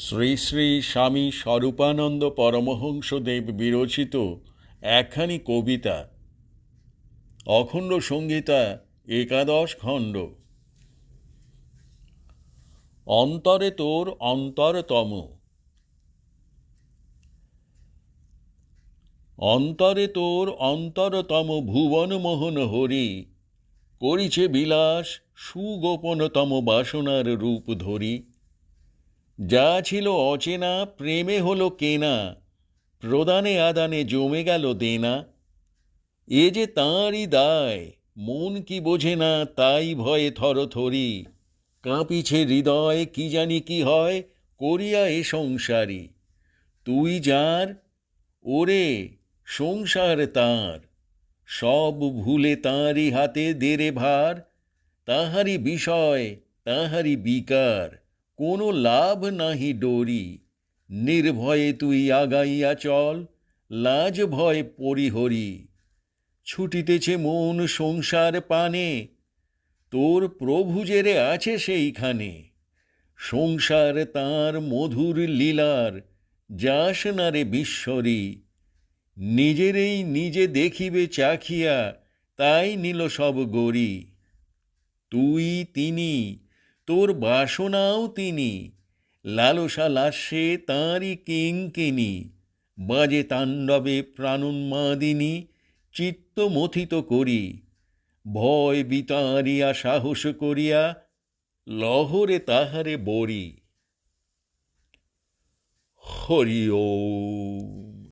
শ্রী শ্রী স্বামী স্বরূপানন্দ পরমহংসদেব বিরচিত একখানি কবিতা, অখণ্ড সংগীতা একাদশ খণ্ড। অন্তরে তোর অন্তরতম। অন্তরে তোর অন্তরতম ভুবন মোহন হরি, করিছে বিলাস সুগোপনতম বাসনার রূপ ধরি। যা ছিল অচেনা, প্রেমে হলো কেনা, প্রদানে আদানে জমে গেল দেনা। এ যে তাঁরই দায়, মন কি বোঝে না, তাই ভয়ে থরথরি কাঁপিছে হৃদয়, কি জানি কি হয়, করিয়া এ সংসারী। তুই যার, ওরে সংসার তাঁর। সব ভুলে তাঁরই হাতে দেরে ভার তাহারি বিষয় তাহারি বিকার। কোনো লাভ নাহি ডরি। নির্ভয়ে তুই আগাইয়া চল, লাজ ভয় পরিহরি। ছুটিতেছে মন সংসার পানে, তোর প্রভু জেরে আছে সেইখানে। সংসার তার মধুর লীলার, যাস না রে বিশ্বরী। নিজেরেই নিজে দেখিবে চাখিয়া, তাই নিল সব গরি তুই, তিনি তোর বাসনাও তিনি। লালসা লাস্যে তাঁরই কিঙ্কিনি বাজে তাণ্ডবে প্রাণোন্মাদিনী চিত্ত মথিত করি। ভয় বিতারিয়া সাহস করিয়া লহরে তাহারে বরি। হরি ও